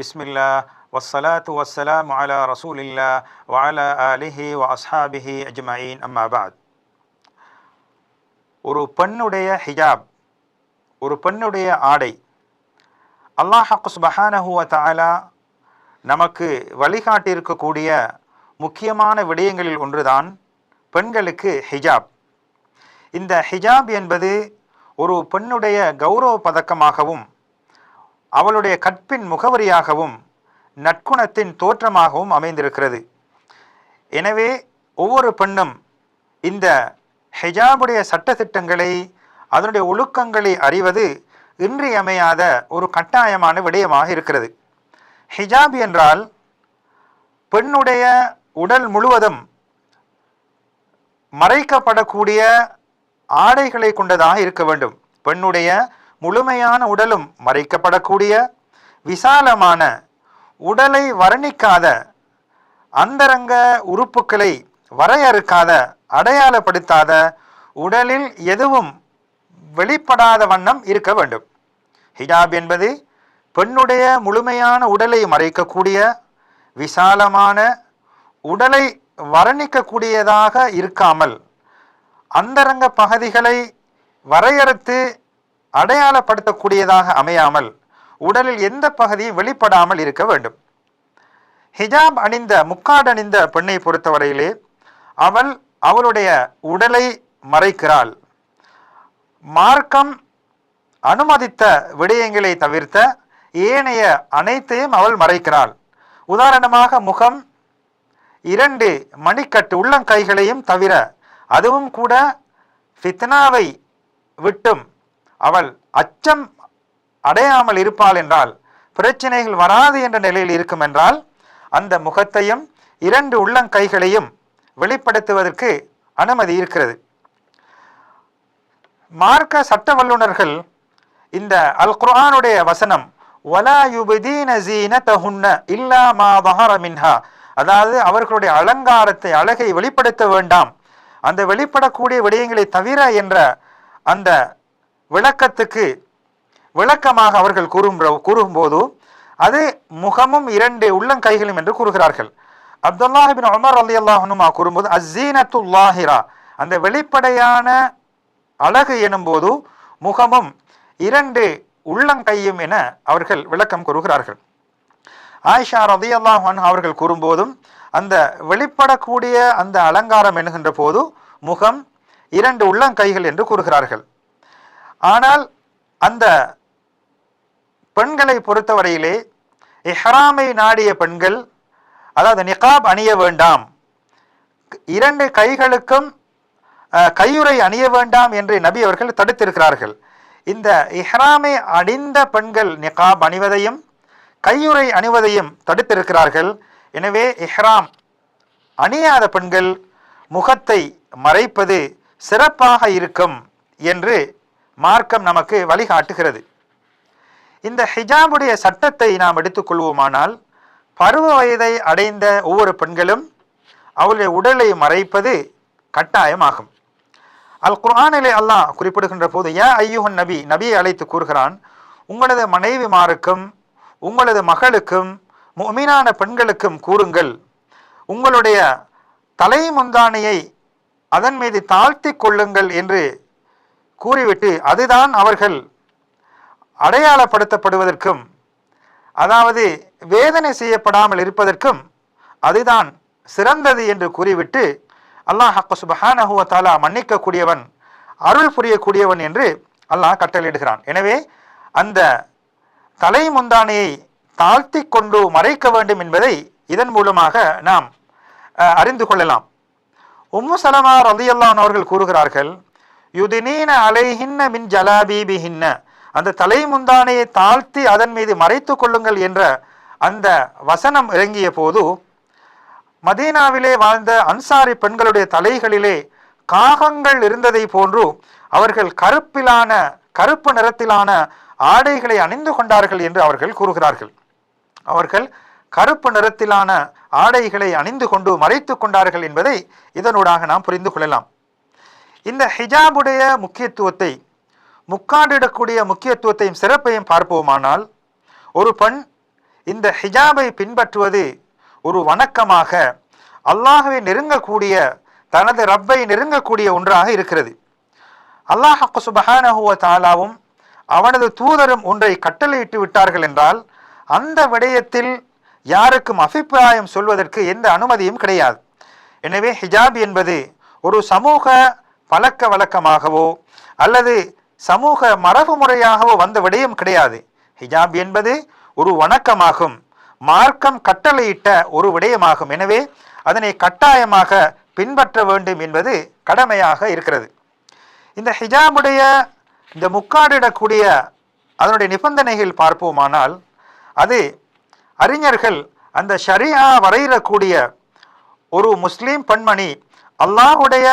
பிஸ்மில்லா வஸ்ஸலாத்து வஸ்ஸலாம் அலா ரசூலில்லா வஅலா அலிஹி வ அஸ்ஹாபிஹி அஜ்மயின் அம்மாபாத் ஒரு பெண்ணுடைய ஹிஜாப் ஒரு பெண்ணுடைய ஆடை அல்லாஹ் சுபஹானஹு வ நமக்கு வழிகாட்டியிருக்கக்கூடிய முக்கியமான விடயங்களில் ஒன்றுதான் பெண்களுக்கு ஹிஜாப். இந்த ஹிஜாப் என்பது ஒரு பெண்ணுடைய கௌரவ பதக்கமாகவும் அவளுடைய கற்பின் முகவரியாகவும் நற்குணத்தின் தோற்றமாகவும் அமைந்திருக்கிறது. எனவே ஒவ்வொரு பெண்ணும் இந்த ஹிஜாபுடைய சட்டத்திட்டங்களை அதனுடைய ஒழுக்கங்களை அறிவது இன்றியமையாத ஒரு கட்டாயமான விடயமாக இருக்கிறது. ஹிஜாப் என்றால் பெண்ணுடைய உடல் முழுவதும் மறைக்கப்படக்கூடிய ஆடைகளை கொண்டதாக இருக்க வேண்டும். பெண்ணுடைய முழுமையான உடலும் மறைக்கப்படக்கூடிய விசாலமான உடலை வர்ணிக்காத அந்தரங்க உறுப்புகளை வரையறுக்காத அடையாளப்படுத்தாத உடலில் எதுவும் வெளிப்படாத வண்ணம் இருக்க வேண்டும். ஹிஜாப் என்பது பெண்ணுடைய முழுமையான உடலை மறைக்கக்கூடிய விசாலமான உடலை வர்ணிக்கக்கூடியதாக இருக்காமல் அந்தரங்க பகுதிகளை வரையறுத்து அடையாளப்படுத்தக்கூடியதாக அமையாமல் உடலில் எந்த பகுதியும் வெளிப்படாமல் இருக்க வேண்டும். ஹிஜாப் அணிந்த முக்காடு அணிந்த பெண்ணை பொறுத்தவரையிலே அவள் அவளுடைய உடலை மறைக்கிறாள். மார்க்கம் அனுமதித்த விடயங்களை தவிர்த்த ஏனைய அனைத்தையும் அவள் மறைக்கிறாள். உதாரணமாக முகம் இரண்டு மணிக்கட்டு உள்ளங்கைகளையும் தவிர அதுவும் கூட ஃபித்னாவை விட்டும் அவள் அச்சம் அடையாமல் இருப்பாள் என்றால் பிரச்சனைகள் வராது என்ற நிலையில் இருக்கும் என்றால் அந்த முகத்தையும் இரண்டு உள்ளங்கைகளையும் வெளிப்படுத்துவதற்கு அனுமதி இருக்கிறது. மார்க்க சட்ட வல்லுநர்கள் இந்த அல் குரானுடைய வசனம் வலா யுபதீன ஜீனதஹுன்ன இல்லா மா தஹர மின்ஹா. அதாவது அவர்களுடைய அலங்காரத்தை அழகை வெளிப்படுத்த வேண்டாம். அந்த வெளிப்படக்கூடிய விடயங்களை தவிர என்ற அந்த விளக்கத்துக்கு விளக்கமாக அவர்கள் கூறும் கூறும்போது அது முகமும் இரண்டு உள்ளங்கைகளும் என்று கூறுகிறார்கள். அப்துல்லாஹிபின் உமர் அலி அல்லாஹனுமா கூறும்போது அசீனத்துல்லாஹிரா அந்த வெளிப்படையான அழகு எனும்போது முகமும் இரண்டு உள்ளங்கையும் என அவர்கள் விளக்கம் கூறுகிறார்கள். ஆயிஷா ரதி அல்லாஹன் அவர்கள் கூறும்போதும் அந்த வெளிப்படக்கூடிய அந்த அலங்காரம் என்கின்ற போது முகம் இரண்டு உள்ளங்கைகள் என்று கூறுகிறார்கள். ஆனால் அந்த பெண்களை பொறுத்தவரையிலே இஹ்ராமை நாடிய பெண்கள் அதாவது நிகாப் அணிய வேண்டாம். இரண்டு கைகளுக்கும் கையுறை அணிய வேண்டாம் என்று நபி அவர்கள் தடுத்திருக்கிறார்கள். இந்த இஹ்ராமை அணிந்த பெண்கள் நிகாப் அணிவதையும் கையுறை அணிவதையும் தடுத்திருக்கிறார்கள். எனவே இஹ்ராம் அணியாத பெண்கள் முகத்தை மறைப்பது சிறப்பாக இருக்கும் என்று மார்க்கம் நமக்கு வழிகாட்டுகிறது. இந்த ஹிஜாபுடைய சட்டத்தை நாம் எடுத்துக்கொள்வோமானால் பருவ வயதை அடைந்த ஒவ்வொரு பெண்களும் அவளுடைய உடலை மறைப்பது கட்டாயமாகும். அல் குர்ஆனிலே அல்லாஹ் குறிப்பிடுகின்ற போது ஏ ஐயுஹன் நபி நபியை அழைத்து கூறுகிறான் உங்களது மனைவிமாருக்கும் உங்களது மகளுக்கும் மீனான பெண்களுக்கும் கூறுங்கள். உங்களுடைய தலை முந்தானையை அதன் மீது தாழ்த்தி கொள்ளுங்கள் என்று கூறிவிட்டு அதுதான் அவர்கள் அடையாளப்படுத்தப்படுவதற்கும் அதாவது வேதனை செய்யப்படாமல் இருப்பதற்கும் அதுதான் சிறந்தது என்று கூறிவிட்டு அல்லாஹ் சுபஹானஹுவ தாலா மன்னிக்கக்கூடியவன் அருள் புரியக்கூடியவன் என்று அல்லாஹ் கட்டளையிடுகிறான். எனவே அந்த தலை முந்தானையை தாழ்த்தி கொண்டு மறைக்க வேண்டும் என்பதை இதன் மூலமாக நாம் அறிந்து கொள்ளலாம். உம்மு சலமா அவர்கள் கூறுகிறார்கள் யுதினீன அலைஹின்ன மின் ஜலாபீபிஹின்ன. அந்த தலை முந்தானையை தாழ்த்தி அதன் மீது மறைத்து கொள்ளுங்கள் என்ற அந்த வசனம் இறங்கிய போது மதீனாவிலே வாழ்ந்த அன்சாரி பெண்களுடைய தலைகளிலே காகங்கள் இருந்ததை போன்று அவர்கள் கருப்பிலான கருப்பு நிறத்திலான ஆடைகளை அணிந்து கொண்டார்கள் என்று அவர்கள் கூறுகிறார்கள். அவர்கள் கருப்பு நிறத்திலான ஆடைகளை அணிந்து கொண்டு மறைத்து கொண்டார்கள் என்பதை இதனூடாக நாம் புரிந்து கொள்ளலாம். இந்த ஹிஜாபுடைய முக்கியத்துவத்தை முக்காடிடக்கூடிய முக்கியத்துவத்தையும் சிறப்பையும் பார்ப்போமானால் ஒரு பெண் இந்த ஹிஜாபை பின்பற்றுவது ஒரு வணக்கமாக அல்லாஹ்வை நெருங்கக்கூடிய தனது ரப்பை நெருங்கக்கூடிய ஒன்றாக இருக்கிறது. அல்லாஹ் சுபஹானஹுவ தாலாவும் அவனது தூதரும் ஒன்றை கட்டளையிட்டு விட்டார்கள் என்றால் அந்த விடயத்தில் யாருக்கும் அபிப்பிராயம் சொல்வதற்கு எந்த அனுமதியும் கிடையாது. எனவே ஹிஜாப் என்பது ஒரு சமூக பழக்க வழக்கமாகவோ அல்லது சமூக மரபு முறையாகவோ வந்த விடயம் கிடையாது. ஹிஜாப் என்பது ஒரு வணக்கமாகும். மார்க்கம் கட்டளையிட்ட ஒரு விடயமாகும். எனவே அதனை கட்டாயமாக பின்பற்ற வேண்டும் என்பது கடமையாக இருக்கிறது. இந்த ஹிஜாபுடைய இந்த முக்காடிடக்கூடிய அதனுடைய நிபந்தனைகள் பார்ப்போமானால் அது அறிஞர்கள் அந்த ஷரியா வரையிடக்கூடிய ஒரு முஸ்லீம் பெண்மணி அல்லாஹுடைய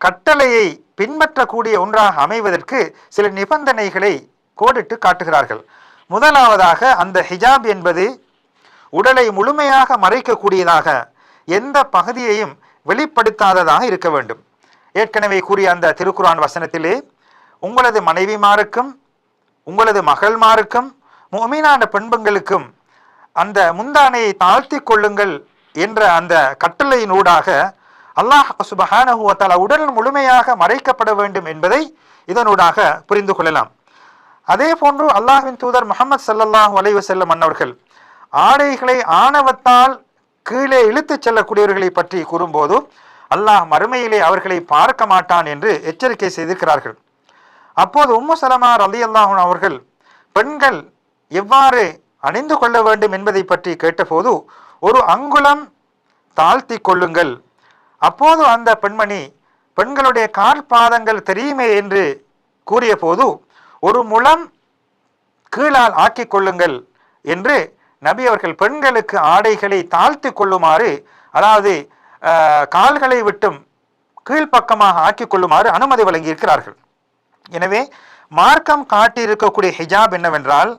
கட்டளையை பின்பற்றக்கூடிய ஒன்றாக அமைவதற்கு சில நிபந்தனைகளை கோடிட்டு காட்டுகிறார்கள். முதலாவதாக அந்த ஹிஜாப் என்பது உடலை முழுமையாக மறைக்கக்கூடியதாக எந்த பகுதியையும் வெளிப்படுத்தாததாக இருக்க வேண்டும். ஏற்கனவே கூறிய அந்த திருக்குரான் வசனத்திலே உங்களது மனைவிமாருக்கும் உங்களது மகள்மாருக்கும் முமீனான பெண்பங்களுக்கும் அந்த முந்தானையை தாழ்த்தி கொள்ளுங்கள் என்ற அந்த கட்டளையினூடாக அல்லாஹ் சுபஹானஹு உடல் முழுமையாக மறைக்கப்பட வேண்டும் என்பதை இதனூடாக புரிந்து கொள்ளலாம். அதே போன்று அல்லாஹ்வின் தூதர் முகமது சல்லல்லாஹ் வலைவு செல்லும் அன்னவர்கள் ஆடைகளை ஆணவத்தால் கீழே இழுத்துச் செல்லக்கூடியவர்களை பற்றி கூறும்போது அல்லாஹ் மறுமையிலே அவர்களை பார்க்க மாட்டான் என்று எச்சரிக்கை செய்திருக்கிறார்கள். அப்போது உம்மு அலி அல்லாஹும் அவர்கள் பெண்கள் எவ்வாறு அணிந்து கொள்ள வேண்டும் என்பதை பற்றி கேட்டபோது ஒரு அங்குலம் தாழ்த்தி கொள்ளுங்கள் அப்போது அந்த பெண்மணி பெண்களுடைய கால் பாதங்கள் தெரியுமே என்று கூறிய போது ஒரு முழம் கீழால் ஆக்கிக் கொள்ளுங்கள் என்று நபி அவர்கள் பெண்களுக்கு ஆடைகளை தாழ்த்தி கொள்ளுமாறு அதாவது கால்களை விட்டும் கீழ்ப்பக்கமாக ஆக்கிக் கொள்ளுமாறு அனுமதி வழங்கியிருக்கிறார்கள். எனவே மார்க்கம் காட்டியிருக்கக்கூடிய ஹிஜாப் என்னவென்றால்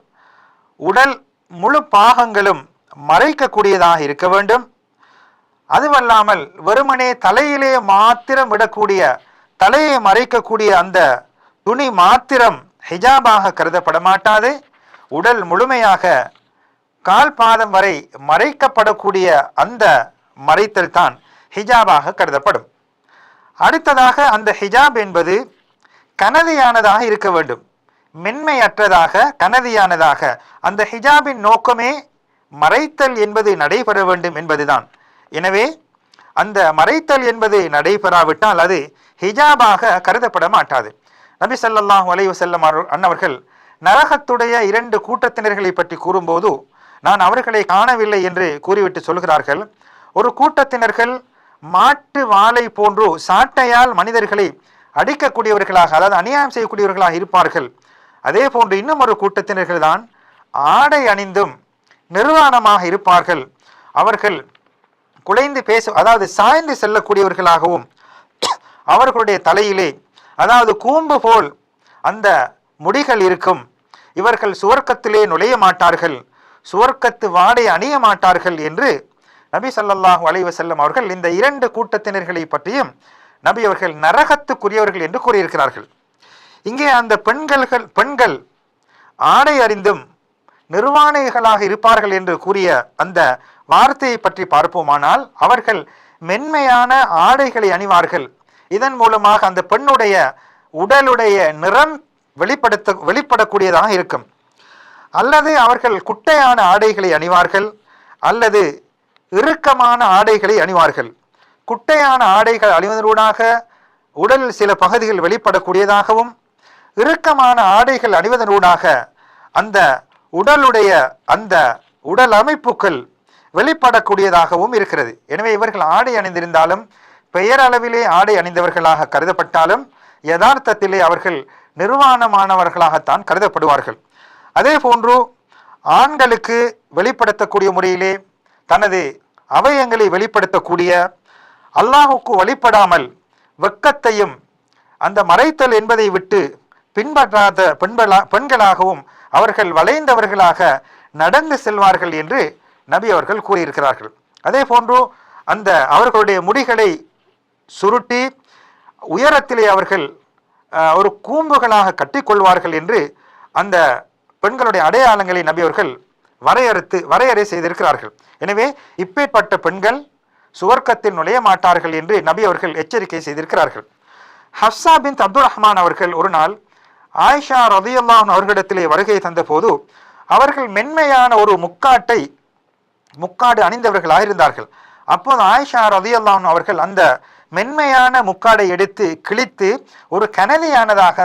உடல் முழு பாகங்களும் மறைக்கக்கூடியதாக இருக்க வேண்டும். அதுவல்லாமல் வெறுமனே தலையிலே மாத்திரம் விடக்கூடிய தலையை மறைக்கக்கூடிய அந்த துணி மாத்திரம் ஹிஜாபாக கருதப்பட மாட்டாது உடல் முழுமையாக கால் பாதம் வரை மறைக்கப்படக்கூடிய அந்த மறைத்தல் தான் ஹிஜாபாக கருதப்படும். அடுத்ததாக அந்த ஹிஜாப் என்பது கனதியானதாக இருக்க வேண்டும். மென்மையற்றதாக கனதியானதாக. அந்த ஹிஜாபின் நோக்கமே மறைத்தல் என்பது நடைபெற வேண்டும் என்பதுதான். எனவே அந்த மறைத்தல் என்பது நடைபெறாவிட்டால் அது ஹிஜாபாக கருதப்பட மாட்டாது நபி சல்லாஹூ அலைஹி செல்லம் அன்னவர்கள் நரகத்துடைய இரண்டு கூட்டத்தினர்களை பற்றி கூறும்போது நான் அவர்களை காணவில்லை என்று கூறிவிட்டு சொல்கிறார்கள். ஒரு கூட்டத்தினர்கள் மாட்டு வாளை போன்று சாட்டையால் மனிதர்களை அடிக்கக்கூடியவர்களாக அதாவது அநியாயம் செய்யக்கூடியவர்களாக இருப்பார்கள். அதே போன்று இன்னும் ஒரு கூட்டத்தினர்கள் தான் ஆடை அணிந்தும் நிர்வாணமாக இருப்பார்கள். அவர்கள் குலைந்து பேச அதாவது சாய்ந்து செல்லக்கூடியவர்களாகவும் அவர்களுடைய தலையிலே அதாவது கூம்பு போல் அந்த முடிகள் இருக்கும். இவர்கள் சுவர்க்கத்திலே நுழைய மாட்டார்கள். சுவர்க்கத்து வாடை அணிய மாட்டார்கள் என்று நபி சல்லாஹு அலைவ செல்லம் அவர்கள் இந்த இரண்டு கூட்டத்தினர்களை பற்றியும் நபி அவர்கள் நரகத்துக்குரியவர்கள் என்று கூறியிருக்கிறார்கள். இங்கே அந்த பெண்கள்கள் பெண்கள் ஆடை அறிந்தும் நிர்வாணிகளாக இருப்பார்கள் என்று கூறிய அந்த வார்த்தையை பற்றி பார்ப்போமானால் அவர்கள் மென்மையான ஆடைகளை அணிவார்கள். இதன் மூலமாக அந்த பெண்ணுடைய உடலுடைய நிறம் வெளிப்படுத்த வெளிப்படக்கூடியதாக இருக்கும். அல்லது அவர்கள் குட்டையான ஆடைகளை அணிவார்கள் அல்லது இறுக்கமான ஆடைகளை அணிவார்கள். குட்டையான ஆடைகள் அணிவதனூடாக உடலில் சில பகுதிகள் வெளிப்படக்கூடியதாகவும் இறுக்கமான ஆடைகள் அணிவதனூடாக அந்த உடலுடைய அந்த உடல் அமைப்புகள் வெளிப்படக்கூடியதாகவும் இருக்கிறது. எனவே இவர்கள் ஆடை அணிந்திருந்தாலும் பெயரளவிலே ஆடை அணிந்தவர்களாக கருதப்பட்டாலும் யதார்த்தத்திலே அவர்கள் நிர்வாணமானவர்களாகத்தான் கருதப்படுவார்கள். அதே போன்று ஆண்களுக்கு வெளிப்படுத்தக்கூடிய முறையிலே தனது அவயங்களை வெளிப்படுத்தக்கூடிய அல்லாஹுக்கு வழிபடாமல் வெக்கத்தையும் அந்த மறைத்தல் என்பதை விட்டு பின்பற்றாத பெண்களா பெண்களாகவும் அவர்கள் வளைந்தவர்களாக நடந்து செல்வார்கள் என்று நபி அவர்கள் கூறியிருக்கிறார்கள். அதே போன்று அந்த அவர்களுடைய முடிகளை சுருட்டி உயரத்திலே அவர்கள் ஒரு கூம்புகளாக கட்டிக்கொள்வார்கள் என்று அந்த பெண்களுடைய அடையாளங்களை நபி அவர்கள் வரையறுத்து வரையறை செய்திருக்கிறார்கள். எனவே இப்பேற்பட்ட பெண்கள் சுவர்க்கத்தில் நுழைய மாட்டார்கள் என்று நபி அவர்கள் எச்சரிக்கை செய்திருக்கிறார்கள். ஹப்சா பின் அப்துல் ரஹ்மான் அவர்கள் ஒரு நாள் ஆயிஷா ரதியல்லான் அவர்களிடத்திலே வருகை தந்தபோது அவர்கள் மென்மையான ஒரு முக்காட்டை முக்காடு அணிந்தவர்களாக இருந்தார்கள் அப்போது ஆயிஷா ரதியல்லான் அவர்கள் அந்த மென்மையான முக்காடை எடுத்து கிழித்து ஒரு கனலியானதாக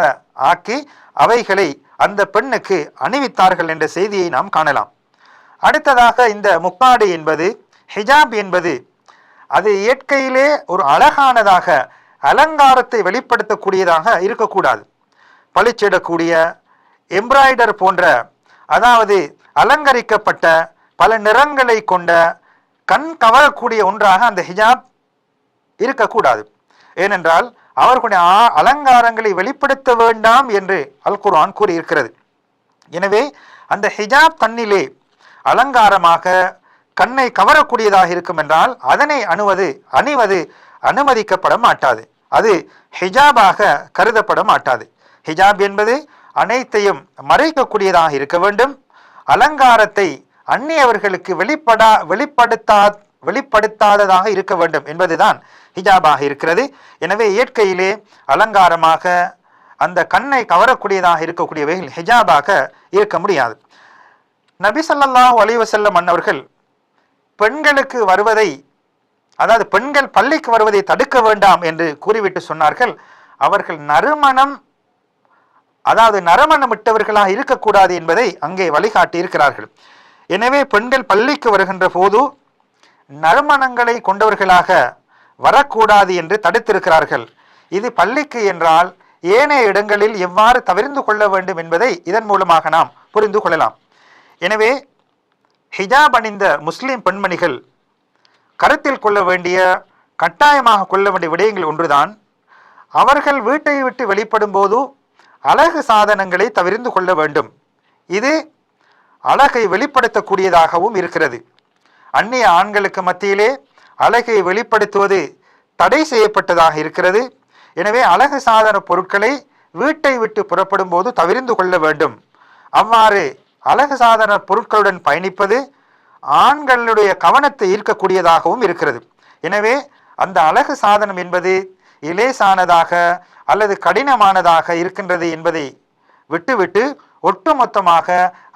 ஆக்கி அவைகளை அந்த பெண்ணுக்கு அணிவித்தார்கள் என்ற செய்தியை நாம் காணலாம். அடுத்ததாக இந்த முக்காடு என்பது ஹிஜாப் என்பது அது இயற்கையிலே ஒரு அழகானதாக அலங்காரத்தை வெளிப்படுத்தக்கூடியதாக இருக்கக்கூடாது. பளிச்சிடக்கூடிய எம்ப்ராய்டர் போன்ற அதாவது அலங்கரிக்கப்பட்ட பல நிறங்களை கொண்ட கண் கவரக்கூடிய ஒன்றாக அந்த ஹிஜாப் இருக்கக்கூடாது. ஏனென்றால் அவர்களுடைய ஆ- அலங்காரங்களை வெளிப்படுத்த வேண்டாம் என்று அல் குர்ஆன் கூறியிருக்கிறது. எனவே அந்த ஹிஜாப் தன்னிலே அலங்காரமாக கண்ணை கவரக்கூடியதாக இருக்கும் என்றால் அதனை அணுவது அணிவது அனுமதிக்கப்பட மாட்டாது. அது ஹிஜாபாக கருதப்பட மாட்டாது. ஹிஜாப் என்பது அனைத்தையும் மறைக்கக்கூடியதாக இருக்க வேண்டும். அலங்காரத்தை அந்நியவர்களுக்கு வெளிப்படா வெளிப்படுத்தா வெளிப்படுத்தாததாக இருக்க வேண்டும் என்பதுதான் ஹிஜாபாக இருக்கிறது. எனவே இயற்கையிலே அலங்காரமாக அந்த கண்ணை கவரக்கூடியதாக இருக்கக்கூடியவைகள் ஹிஜாபாக இருக்க முடியாது. நபி ஸல்லல்லாஹு அலைஹி வஸல்லம் பெண்களுக்கு வருவதை அதாவது பெண்கள் பள்ளிக்கு வருவதை தடுக்க வேண்டாம் என்று கூறிவிட்டு சொன்னார்கள். அவர்கள் நறுமணம் அதாவது நறுமணமிட்டவர்களாக இருக்கக்கூடாது என்பதை அங்கே வழிகாட்டி இருக்கிறார்கள் எனவே பெண்கள் பள்ளிக்கு வருகின்ற போது நறுமணங்களை கொண்டவர்களாக வரக்கூடாது என்று தடுத்திருக்கிறார்கள். இது பள்ளிக்கு என்றால் ஏனைய இடங்களில் எவ்வாறு தவிர்ந்து கொள்ள வேண்டும் என்பதை இதன் மூலமாக நாம் புரிந்து கொள்ளலாம். எனவே ஹிஜாப் அணிந்த முஸ்லீம் பெண்மணிகள் கருத்தில் கொள்ள வேண்டிய கட்டாயமாக கொள்ள வேண்டிய விடயங்கள் ஒன்றுதான். அவர்கள் வீட்டை விட்டு வெளிப்படும் போது அழகு சாதனங்களை தவிர்ந்து கொள்ள வேண்டும். இது அழகை வெளிப்படுத்தக்கூடியதாகவும் இருக்கிறது. அந்நிய ஆண்களுக்கு மத்தியிலே அழகை வெளிப்படுத்துவது தடை செய்யப்பட்டதாக இருக்கிறது. எனவே அழகு சாதன பொருட்களை வீட்டை விட்டு புறப்படும் போது தவிர்ந்து கொள்ள வேண்டும். அவ்வாறு அழகு சாதன பொருட்களுடன் பயணிப்பது ஆண்களுடைய கவனத்தை ஈர்க்கக்கூடியதாகவும் இருக்கிறது. எனவே அந்த அழகு சாதனம் என்பது இலேசானதாக அல்லது கடினமானதாக இருக்கின்றது என்பதை விட்டுவிட்டு ஒட்டுமொத்தமாக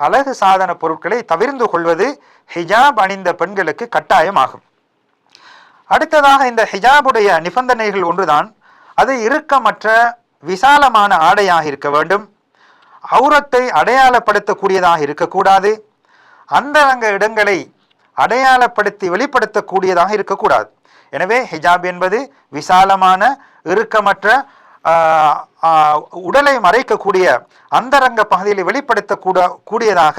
அழகு சாதன பொருட்களை தவிர்ந்து கொள்வது ஹிஜாப் அணிந்த பெண்களுக்கு கட்டாயமாகும். அடுத்ததாக இந்த ஹிஜாபுடைய நிபந்தனைகள் ஒன்றுதான். அது இறுக்கமற்ற விசாலமான ஆடையாக இருக்க வேண்டும். அவுரத்தை அடையாளப்படுத்தக்கூடியதாக இருக்கக்கூடாது. அந்தரங்க இடங்களை அடையாளப்படுத்தி வெளிப்படுத்தக்கூடியதாக இருக்கக்கூடாது. எனவே ஹிஜாப் என்பது விசாலமான இறுக்கமற்ற உடலை மறைக்கக்கூடிய அந்தரங்க பகுதியில் வெளிப்படுத்தக்கூட கூடியதாக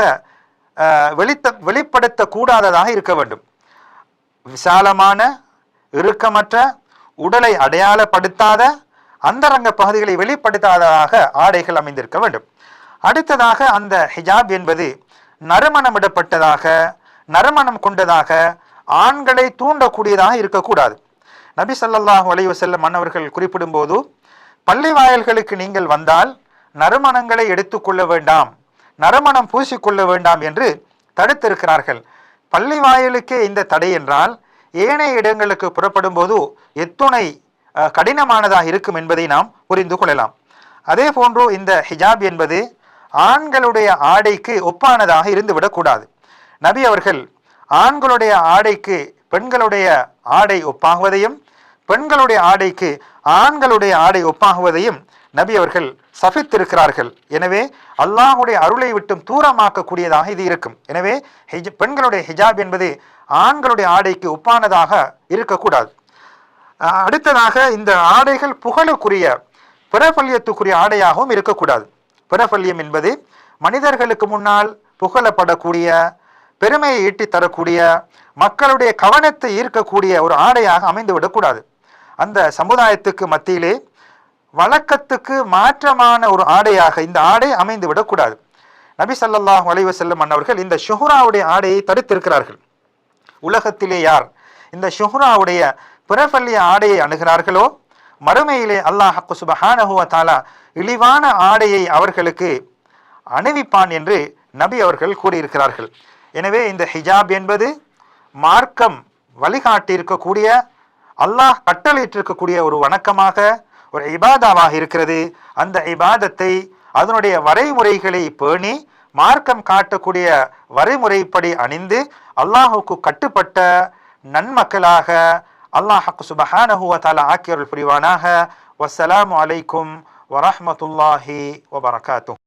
வெளித்த வெளிப்படுத்தக்கூடாததாக இருக்க வேண்டும். விசாலமான இறுக்கமற்ற உடலை அடையாளப்படுத்தாத அந்தரங்க பகுதிகளை வெளிப்படுத்தாததாக ஆடைகள் அமைந்திருக்க வேண்டும். அடுத்ததாக அந்த ஹிஜாப் என்பது நறுமணமிடப்பட்டதாக நறுமணம் கொண்டதாக ஆண்களை தூண்டக்கூடியதாக இருக்கக்கூடாது. நபி சல்லாஹூ அலைஹி வஸல்லம் மன்னவர்கள் குறிப்பிடும்போது பள்ளி வாயல்களுக்கு நீங்கள் வந்தால் நறுமணங்களை எடுத்துக்கொள்ள வேண்டாம் நறுமணம் பூசிக்கொள்ள வேண்டாம் என்று தடுத்திருக்கிறார்கள். பள்ளி வாயிலுக்கே இந்த தடை என்றால் ஏனைய இடங்களுக்கு புறப்படும் போது எத்துணை கடினமானதாக இருக்கும் என்பதை நாம் புரிந்து கொள்ளலாம். அதே போன்று இந்த ஹிஜாப் என்பது ஆண்களுடைய ஆடைக்கு ஒப்பானதாக இருந்துவிடக்கூடாது நபி அவர்கள் ஆண்களுடைய ஆடைக்கு பெண்களுடைய ஆடை ஒப்பாகுவதையும் பெண்களுடைய ஆடைக்கு ஆண்களுடைய ஆடை ஒப்பாகுவதையும் நபி அவர்கள் சபித்திருக்கிறார்கள். எனவே அல்லாஹுடைய அருளை விட்டும் தூரமாக்கக்கூடியதாக இது இருக்கும். எனவே ஹிஜ் பெண்களுடைய ஹிஜாப் என்பது ஆண்களுடைய ஆடைக்கு ஒப்பானதாக இருக்கக்கூடாது. அடுத்ததாக இந்த ஆடைகள் புகழுக்குரிய பிரபல்யத்துக்குரிய ஆடையாகவும் இருக்கக்கூடாது. பிரபல்யம் என்பது மனிதர்களுக்கு முன்னால் புகழப்படக்கூடிய பெருமையை ஈட்டித் தரக்கூடிய மக்களுடைய கவனத்தை ஈர்க்கக்கூடிய ஒரு ஆடையாக அமைந்துவிடக்கூடாது. அந்த சமுதாயத்துக்கு மத்தியிலே வழக்கத்துக்கு மாற்றமான ஒரு ஆடையாக இந்த ஆடை அமைந்து விடக்கூடாது. நபி சல்லாஹ் அலைஹி செல்லும் அன்னவர்கள் இந்த ஷுஹ்ராவுடைய ஆடையை தடுத்திருக்கிறார்கள். உலகத்திலே யார் இந்த ஷுஹ்ராவுடைய பிரபல்ய ஆடையை அணுகிறார்களோ மறுமையிலே அல்லாஹ் சுபஹானஹு இழிவான ஆடையை அவர்களுக்கு அணிவிப்பான் என்று நபி அவர்கள் கூறியிருக்கிறார்கள். எனவே இந்த ஹிஜாப் என்பது மார்க்கம் வழிகாட்டி இருக்கக்கூடிய அல்லாஹ் கட்டளையிட்டிருக்கக்கூடிய ஒரு வணக்கமாக ஒரு இபாதாவாக இருக்கிறது. அந்த இபாதத்தை அதனுடைய வரைமுறைகளை பேணி மார்க்கம் காட்டக்கூடிய வரைமுறைப்படி அணிந்து அல்லாஹுக்கு கட்டுப்பட்ட நன்மக்களாக அல்லாஹ் சுபஹானஹுவத்தால வ ஆக்கியருள் புரிவானாக. வசலாம் அலைக்கும் வரமத்துல்லாஹி வபரகாத்துஹு.